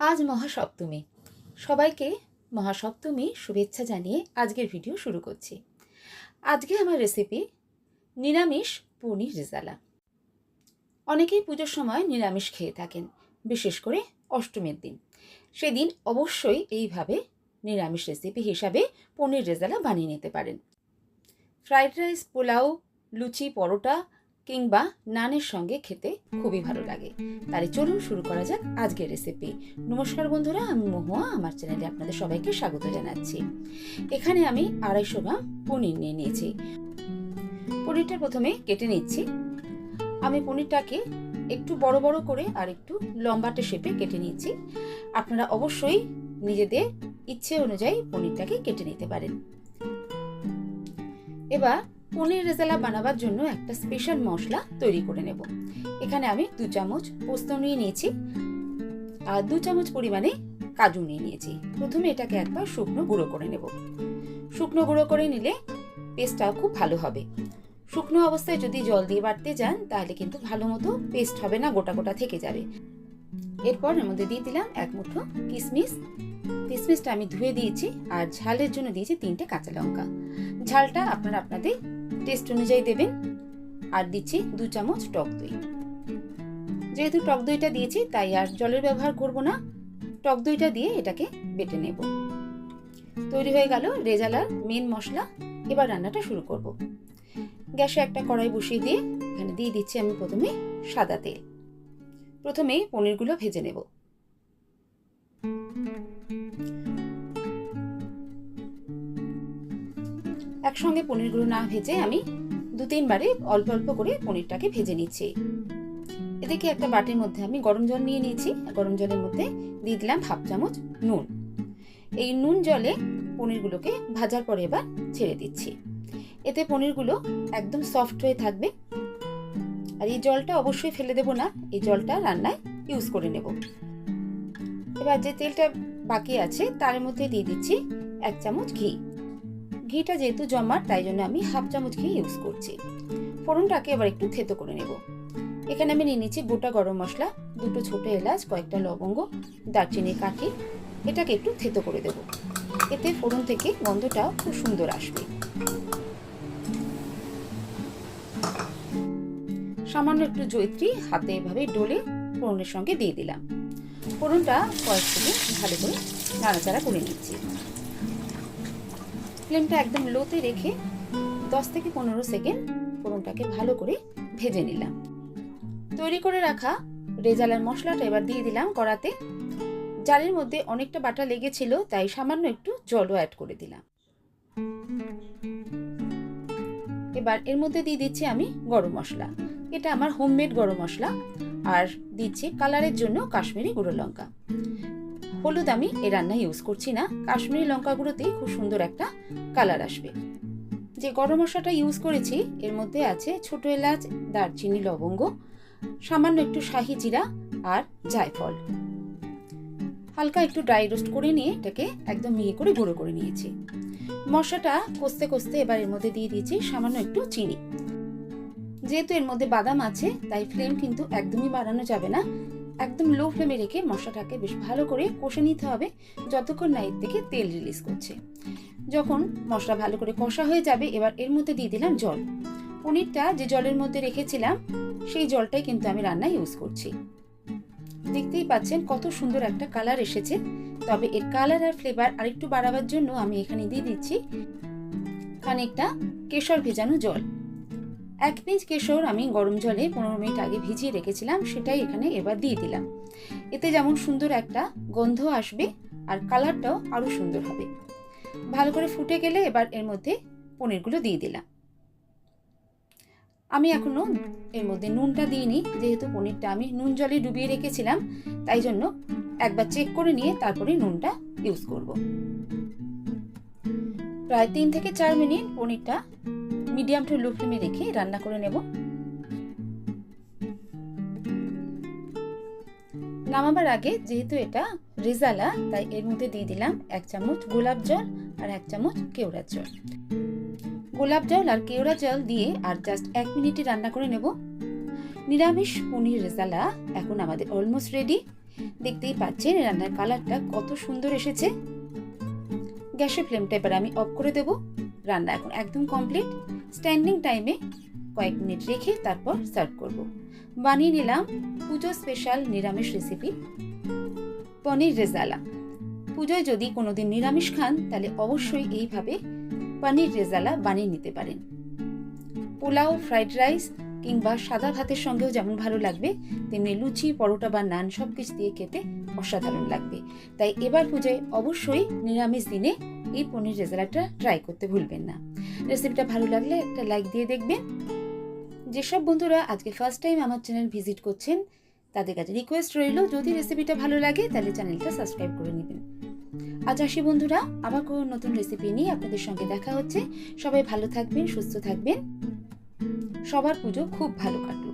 আজ মহাসপ্তমী। সবাইকে মহাসপ্তমী শুভেচ্ছা জানিয়ে আজকের ভিডিও শুরু করছি। আজকে আমার রেসিপি নিরামিষ পনির রেজালা। অনেকেই পুজোর সময় নিরামিষ খেয়ে থাকেন, বিশেষ করে অষ্টমীর দিন। সেদিন অবশ্যই এইভাবে নিরামিষ রেসিপি হিসাবে পনির রেজালা বানিয়ে নিতে পারেন। ফ্রাইড রাইস, পোলাও, লুচি, পরোটা কিংবা নানের সঙ্গে খেতে খুবই ভালো লাগে। তাহলে চলুন শুরু করা যাক আজকের রেসিপি নমস্কার বন্ধুরা, আমি মহুয়া, আমার চ্যানেলে আপনাদের সবাইকে স্বাগত জানাচ্ছি। এখানে আমি আড়াইশো গ্রাম পনির নিয়ে নিয়েছি। পনিরটা প্রথমে কেটে নিচ্ছি। আমি পনিরটাকে একটু বড় বড় করে আর একটু লম্বাটে শেপে কেটে নিচ্ছি আপনারা অবশ্যই নিজেদের ইচ্ছে অনুযায়ী পনিরটাকে কেটে নিতে পারেন। এবার পনির রেজালা বানাবার জন্য একটা স্পেশাল মশলা তৈরি করে নেব। এখানে আমি দু চামচ পোস্ত নিয়ে নিয়েছি আর দু চামচ পরিমাণে কাজু নিয়ে নিয়েছি। প্রথমে এটাকে একবার শুকনো গুঁড়ো করে নেব। শুকনো গুঁড়ো করে নিলে পেস্টটাও খুব ভালো হবে। শুকনো অবস্থায় যদি জল দিয়ে বাটতে যান, তাহলে কিন্তু ভালো মতো পেস্ট হবে না, গোটা গোটা থেকে যাবে। এরপর এর মধ্যে দিয়ে দিলাম এক মুঠো কিশমিশ কিশমিশটা আমি ধুয়ে দিয়েছি আর ঝালের জন্য দিয়েছি তিনটে কাঁচা লঙ্কা। ঝালটা আপনারা আপনাদের টেস্ট অনুযায়ী দেবেন আর দিচ্ছি দু চামচ টক দই। যেহেতু টক দইটা দিয়েছি, তাই আর জলের ব্যবহার করব না। টক দইটা দিয়ে এটাকে বেটে নেব। তৈরি হয়ে গেল রেজালার মেন মশলা। এবার রান্নাটা শুরু করব। গ্যাসে একটা কড়াই বসিয়ে দিয়ে এখানে দিয়ে দিচ্ছি আমি প্রথমে সাদা তেল। প্রথমে পনিরগুলো ভেজে নেব। একসঙ্গে পনিরগুলো না ভেজে আমি দু তিনবারে অল্প অল্প করে পনিরটাকে ভেজে নিচ্ছি। এদিকে একটা বাটির মধ্যে আমি গরম জল নিয়ে নিয়েছি। গরম জলের মধ্যে দিয়ে দিলাম হাফ চামচ নুন। এই নুন জলে পনিরগুলোকে ভাজার পরে এবার ছেড়ে দিচ্ছি। এতে পনিরগুলো একদম সফট হয়ে থাকবে। আর এই জলটা অবশ্যই ফেলে দেব না, এই জলটা রান্নায় ইউজ করে নেব। এবার যে তেলটা বাকি আছে, তার মধ্যে দিয়ে দিচ্ছি এক চামচ ঘি। ঘিটা যেহেতু জমাট তাই জন্য আমি হাফ চামচ ঘি ইউজ করছি। ফোড়নটাকে এবার একটু থেতো করে নেব। এখানে আমি নিয়ে নিচ্ছি গোটা গরম মশলা, দুটো ছোট এলাচ, কয়েকটা লবঙ্গ দারচিনি কাঠি এটাকে একটু থেতো করে দেব। এতে ফোড়ন থেকে গন্ধটাও খুব সুন্দর আসবে। সামান্য একটু জৈত্রী হাতে এভাবে ডলে ফোড়নের সঙ্গে দিয়ে দিলাম। ফোড়নটা কয়েক সেকেন্ড ভালো করে নাড়াচাড়া করে নিচ্ছি। ফ্লেমটা একদম লোতে রেখে দশ থেকে পনেরো সেকেন্ড ফোড়নটাকে ভালো করে ভেজে নিলাম। তৈরি করে রাখা রেজালার মশলাটা এবার দিয়ে দিলাম কড়াতে। জালের মধ্যে অনেকটা বাটা লেগেছিল, তাই সামান্য একটু জলও অ্যাড করে দিলাম। এবার এর মধ্যে দিয়ে দিচ্ছি আমি গরম মশলা। এটা আমার হোমমেড গরম মশলা। আর দিচ্ছি কালারের জন্য কাশ্মীরি গুঁড়ো লঙ্কা। হলুদ আমি এ রান্না ইউজ করছি না। কাশ্মীরি লঙ্কা গুঁড়োতেই খুব সুন্দর একটা কালার আসবে। যে গরম মশলাটা ইউজ করেছি, এর মধ্যে আছে ছোট এলাচ, দারচিনি, লবঙ্গ, সামান্য একটু শাহি জিরা আর জায়ফল। হালকা একটু ড্রাই রোস্ট করে নিয়ে এটাকে একদম মিহি করে গুঁড়ো করে নিয়েছি। মশলাটা কষতে কষতে এবার এর মধ্যে দিয়ে দিয়েছি সামান্য একটু চিনি। যেহেতু এর মধ্যে বাদাম আছে, তাই ফ্লেম কিন্তু একদমই বাড়ানো যাবে না। একদম লো ফ্লেমে রেখে মশলাটাকে বেশ ভালো করে কষে নিতে হবে যতক্ষণ না এর থেকে তেল রিলিজ করছে। যখন মশলা ভালো করে কষা হয়ে যাবে, এবার এর মধ্যে দিয়ে দিলাম জল। পনিরটা যে জলের মধ্যে রেখেছিলাম, সেই জলটাই কিন্তু আমি রান্নায় ইউজ করছি। দেখতেই পাচ্ছেন কত সুন্দর একটা কালার এসেছে। তবে এর কালার আর ফ্লেভার আরেকটু বাড়াবার জন্য আমি এখানে দিয়ে দিচ্ছি খানিকটা কেশর ভেজানো জল। এক পিঞ্চ কেশর আমি গরম জলে পনেরো মিনিট আগে ভিজিয়ে রেখেছিলাম, সেটাই এখানে এবার দিয়ে দিলাম। এতে যেমন সুন্দর একটা গন্ধ আসবে আর কালারটাও আরও সুন্দর হবে। ভালো করে ফুটে গেলে এবার এর মধ্যে পনিরগুলো দিয়ে দিলাম। আমি এখনও এর মধ্যে নুনটা দিইনি, যেহেতু পনিরটা আমি নুন জলে ডুবিয়ে রেখেছিলাম, তাই জন্য একবার চেক করে নিয়ে তারপরে নুনটা ইউজ করব। প্রায় তিন থেকে চার মিনিট পনিরটা মিডিয়াম টু লো ফ্লেমে রেখে রান্না করে নেব। নামাবার আগে যেহেতু এটা রেজালা, তাই এর মধ্যে দিয়ে দিলাম এক চামচ গোলাপ জল আর এক চামচ কেওড়ার জল। গোলাপ জল আর কেওড়া জল দিয়ে আর জাস্ট এক মিনিটে রান্না করে নেব। নিরামিষ পনির রেজালা এখন আমাদের অলমোস্ট রেডি দেখতেই পাচ্ছেন রান্নার কালারটা কত সুন্দর এসেছে। গ্যাসের ফ্লেমটা এবার আমি অফ করে দেব। রান্না এখন একদম কমপ্লিট স্ট্যান্ডিং টাইমে কয়েক মিনিট রেখে তারপর সার্ভ করব। বানিয়ে নিলাম পুজো স্পেশাল নিরামিষ রেসিপি পনির রেজালা। পুজোয় যদি কোনোদিন নিরামিষ খান, তাহলে অবশ্যই এইভাবে পনির রেজালা বানিয়ে নিতে পারেন। পোলাও ফ্রাইড রাইস কিংবা সাদা ভাতের সঙ্গেও যেমন ভালো লাগবে, তেমনি লুচি, পরোটা বা নান সব কিছু দিয়ে খেতে অসাধারণ লাগবে। তাই এবার পুজোয় অবশ্যই নিরামিষ দিনে এই পনির রেজালাটা ট্রাই করতে ভুলবেন না। রেসিপিটা ভালো লাগলে একটা লাইক দিয়ে দেখবেন। যেসব বন্ধুরা আজকে ফার্স্ট টাইম আমার চ্যানেল ভিজিট করছেন, তাদের কাছে রিকোয়েস্ট রইল, যদি রেসিপিটা ভালো লাগে তাহলে চ্যানেলটা সাবস্ক্রাইব করে নেবেন। আজ আসি বন্ধুরা, আবার কোনো নতুন রেসিপি নিয়ে আপনাদের সঙ্গে দেখা হচ্ছে। সবাই ভালো থাকবেন, সুস্থ থাকবেন। সবার পুজো খুব ভালো কাটুক।